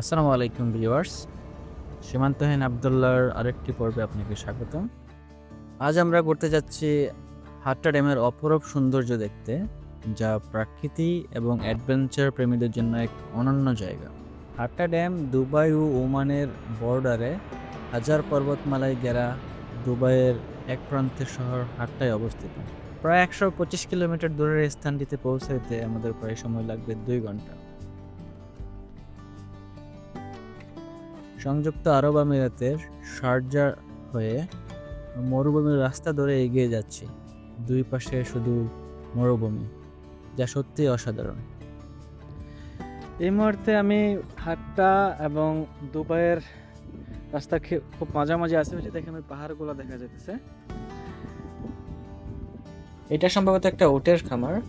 আসসালামু আলাইকুম ভিউয়ার্স। সীমান্তহীন আবদুল্লাহর আরেকটি পর্বে আপনাকে স্বাগতম। আজ আমরা করতে যাচ্ছি হাট্টা ড্যামের অপরূপ সৌন্দর্য দেখতে, যা প্রাকৃতি এবং অ্যাডভেঞ্চার প্রেমীদের জন্য এক অনন্য জায়গা। হাট্টা ড্যাম দুবাই ও ওমানের বর্ডারে হাজার পর্বতমালায় গেরা দুবাইয়ের এক প্রান্তের শহর হাট্টায় অবস্থিত। প্রায় একশো পঁচিশ কিলোমিটার দূরের স্থানটিতে পৌঁছাইতে আমাদের প্রায় সময় লাগবে দুই ঘণ্টা। সংযুক্ত আরব আমিরাতের শারজা হয়ে মরুভূমির রাস্তা ধরে এগিয়ে যাচ্ছি। দুই পাশে শুধু মরুভূমি যা সত্যি অসাধারণ। এই মুহূর্তে আমি হাট্টা এবং দুবাইয়ের রাস্তা খুব মাঝামাঝি যে দেখেন ওই পাহাড়গুলো দেখা যাইতেছে। এটা সম্ভবত একটা উটের খামার।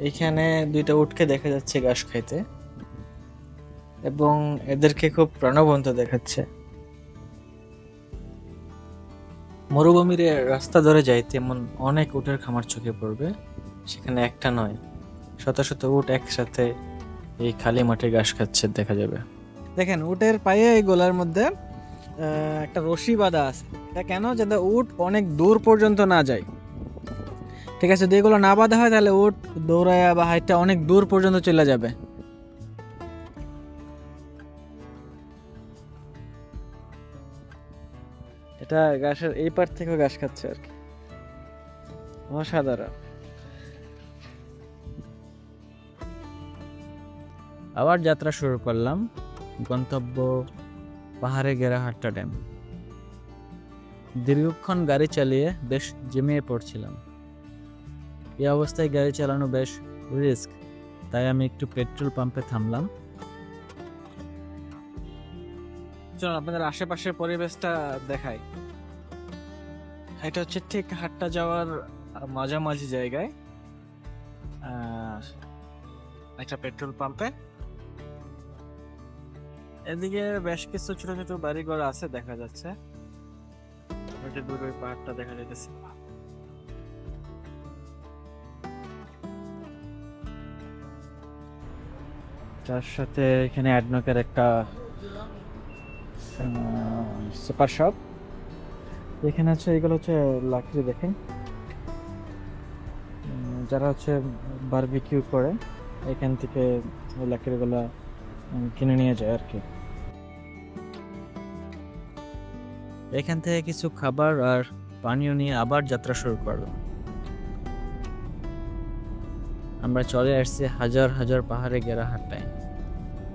এখানে দুইটা উটকে দেখা যাচ্ছে ঘাস খাইতে। এবং এদেরকে খুব প্রাণবন্ত দেখাচ্ছে। মরুভূমির রাস্তা ধরে যাইতে এমন অনেক উটের খামার চোখে পড়বে, সেখানে একটা নয়, শত শত উট একসাথে এই খালি মাঠে ঘাস খাচ্ছে দেখা যাবে। দেখেন, উটের পায়ে এই গোলার মধ্যে একটা রশি বাঁধা আছে। এটা কেন? যাতে উট অনেক দূর পর্যন্ত না যায়। ঠিক আছে, যদি এগুলো না বাঁধা হয়, তাহলে উট দৌড়ায় বা হাইটটা অনেক দূর পর্যন্ত চলে যাবে। এটা ঘাসের এই পার থেকেও ঘাস খাচ্ছে আর কি। অসাধারণ। আবার যাত্রা শুরু করলাম। গন্তব্য পাহাড়ে ঘেরা হাট্টা ড্যাম। দীর্ঘক্ষণ গাড়ি চালিয়ে বেশ জমিয়ে পড়ছিলাম। এই অবস্থায় গাড়ি চালানো বেশ রিস্ক, তাই আমি একটু পেট্রোল পাম্পে থামলাম। আপনাদের আশেপাশের পরিবেশটা দেখাই। এটা হচ্ছে ঠিক হাটটা যাওয়ার মাঝামাঝি জায়গায়। একটা পেট্রোল পাম্পে। এদিকে বেশ কিছু ছোট ছোট বাড়ি ঘর আছে দেখা যাচ্ছে। দূরে পাহাড়টা দেখা যাইতেছে। তার সাথে এখানে অ্যাডনকের একটা সুপার শপ এখানে হচ্ছে, এগুলো হচ্ছে লাকড়ি দেখেন। যারা হচ্ছে বারবিকিউ করে, এখান থেকে ওই লাকড়িগুলো কিনে নিয়ে যায় আর কি। এখান থেকে কিছু খাবার আর পানীয় নিয়ে আবার যাত্রা শুরু করলাম আমরা চলে আসছি হাজার হাজার পাহাড়ে ঘেরা হাটটায়।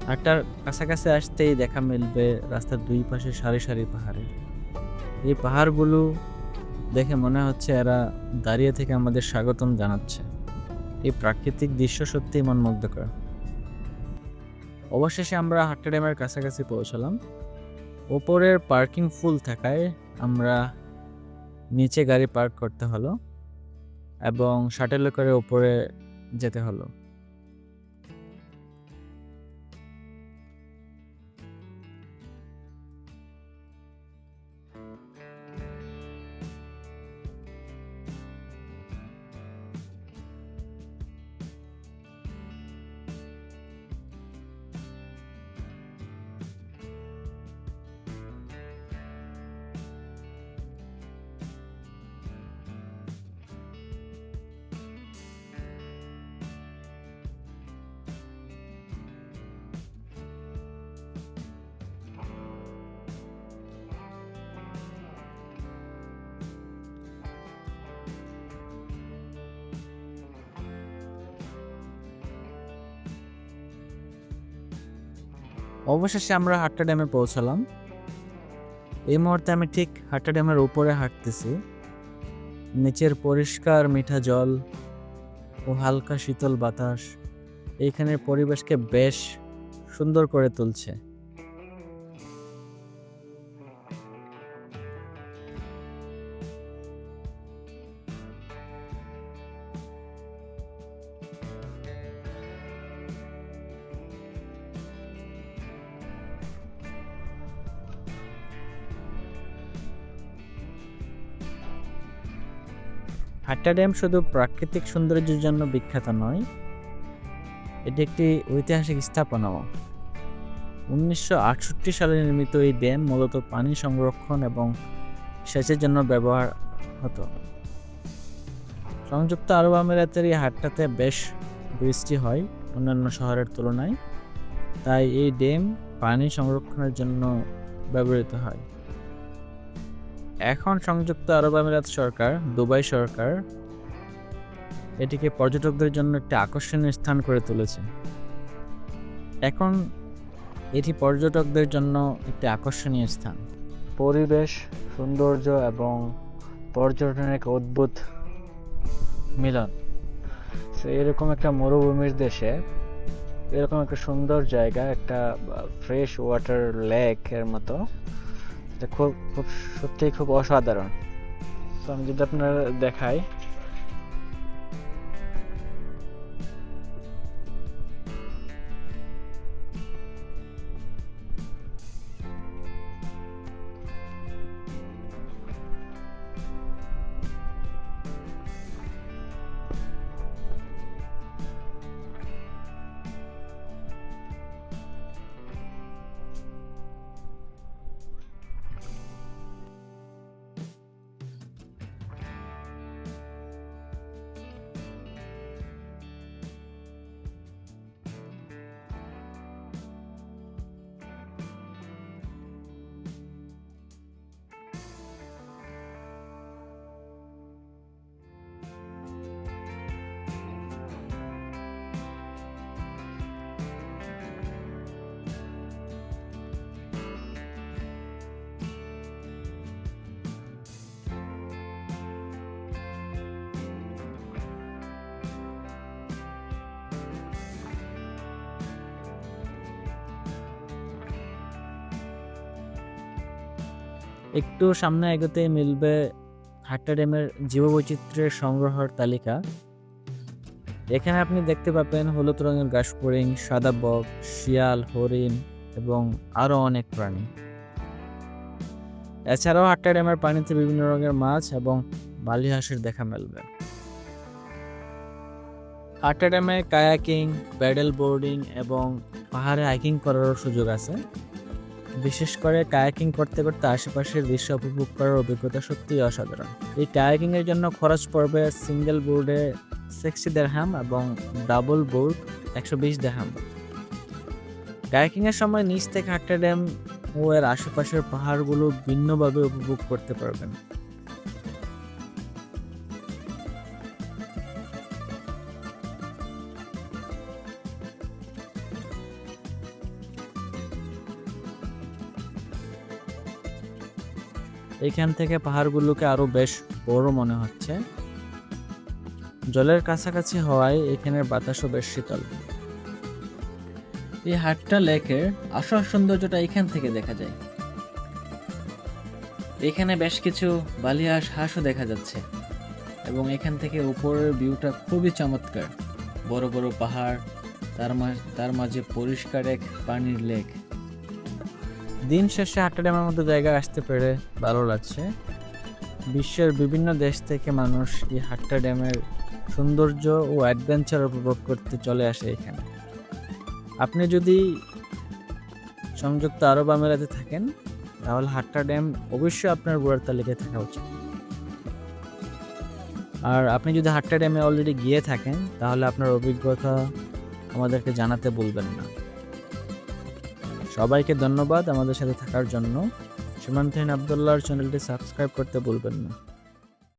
হাটটার কাছাকাছি আসতেই দেখা মিলবে রাস্তার দুই পাশে সারি সারি পাহাড়ে। এই পাহাড়গুলো দেখে মনে হচ্ছে এরা দাঁড়িয়ে থেকে আমাদের স্বাগতম জানাচ্ছে। এই প্রাকৃতিক দৃশ্য সত্যিই মনমুগ্ধকর। অবশেষে আমরা হাট্টা ড্যামের কাছাকাছি পৌঁছলাম। ওপরের পার্কিং ফুল থাকায় আমরা নিচে গাড়ি পার্ক করতে হলো এবং শাটেলে করে ওপরে যেতে হলো। অবশেষে আমরা হাট্টা ড্যামে পৌঁছালাম। এই মুহূর্তে আমি ঠিক হাট্টা ড্যামের উপরে হাঁটতেছি। নিচের পরিষ্কার মিঠা জল ও হালকা শীতল বাতাস। এইখানের পরিবেশকে বেশ সুন্দর করে তুলছে। হাট্টা ড্যাম শুধু প্রাকৃতিক সৌন্দর্যের জন্য বিখ্যাত নয়, এটি একটি ঐতিহাসিক স্থাপনাও। উনিশশো আটষট্টি সালে নির্মিত এই ড্যাম মূলত পানি সংরক্ষণ এবং সেচের জন্য ব্যবহার হতো। সংযুক্ত আরব আমিরাতের এই হাটটাতে বেশ বৃষ্টি হয় অন্যান্য শহরের তুলনায়, তাই এই ড্যাম পানি সংরক্ষণের জন্য ব্যবহৃত হয়। এখন সংযুক্ত আরব আমিরাত সরকার, দুবাই সরকার এটিকে পর্যটকদের জন্য একটি আকর্ষণীয় স্থান করে তুলেছে। এখন এটি পর্যটকদের জন্য একটি আকর্ষণীয় স্থান। পরিবেশ, সৌন্দর্য এবং পর্যটনের এক অদ্ভুত মিলন। তো এরকম একটা মরুভূমির দেশে, এরকম একটা সুন্দর জায়গা, একটা ফ্রেশ ওয়াটার লেক এর মতো। খুব খুব সত্যিই খুব অসাধারণ। তো আমি যদি আপনারা দেখাই। একটু সামনে এগোতে মিলবে হাট্টা ড্যামের জীববৈচিত্র্যের সংগ্রহের তালিকা। এখানে আপনি দেখতে পাবেন হলুদ রঙের গাছপরিং সাদা বক, শিয়াল, হরিণ এবং আরও অনেক প্রাণী। এছাড়াও হাট্টা ড্যামের পানিতে বিভিন্ন রঙের মাছ এবং বালি হাঁসের দেখা মিলবে। হাট্টা ড্যামে কায়াকিং, প্যাডেল বোর্ডিং এবং পাহাড়ে হাইকিং করারও সুযোগ আছে। বিশেষ করে কায়াকিং করতে করতে আশেপাশের দৃশ্য উপভোগ করার অভিজ্ঞতা সত্যিই অসাধারণ। এই কায়াকিং এর জন্য খরচ পড়বে সিঙ্গেল বোর্ডে সিক্সটি দেড়হাম এবং ডাবল বোর্ড একশো বিশ দেড়হাম কায়াকিং এর সময় নিচ থেকে হাট্টা ড্যাম ও এর আশেপাশের পাহাড়গুলো ভিন্নভাবে উপভোগ করতে পারবেন। এখান থেকে পাহাড়গুলোকে আরও বেশ বড় মনে হচ্ছে। জলের কাছাকাছি হওয়ায় এখানের বাতাসও বেশ শীতল। এই হাটটা লেকের আসল সৌন্দর্যটা এখান থেকে দেখা যায়। এখানে বেশ কিছু বালিয়াস হাঁসও দেখা যাচ্ছে এবং এখান থেকে উপরের ভিউটা খুবই চমৎকার। বড় বড় পাহাড়, তার তার মাঝে পরিষ্কার এক পানির লেক। দিন শেষে হাট্টা ড্যামের মতো জায়গায় আসতে পেরে ভালো লাগছে। বিশ্বের বিভিন্ন দেশ থেকে মানুষ এই হাট্টা ড্যামের সৌন্দর্য ও অ্যাডভেঞ্চার উপভোগ করতে চলে আসে এখানে। আপনি যদি সংযুক্ত আরব আমিরাতে থাকেন, তাহলে হাট্টা ড্যাম অবশ্যই আপনার ঘোরার তালিকায় থাকা উচিত। আর আপনি যদি হাট্টা ড্যামে অলরেডি গিয়ে থাকেন, তাহলে আপনার অভিজ্ঞতা আমাদেরকে জানাতে বলবেন না। সবাইকে ধন্যবাদ আমাদের সাথে থাকার জন্য। সীমান্তহীন আবদুল্লাহর চ্যানেলটি সাবস্ক্রাইব করতে ভুলবেন না।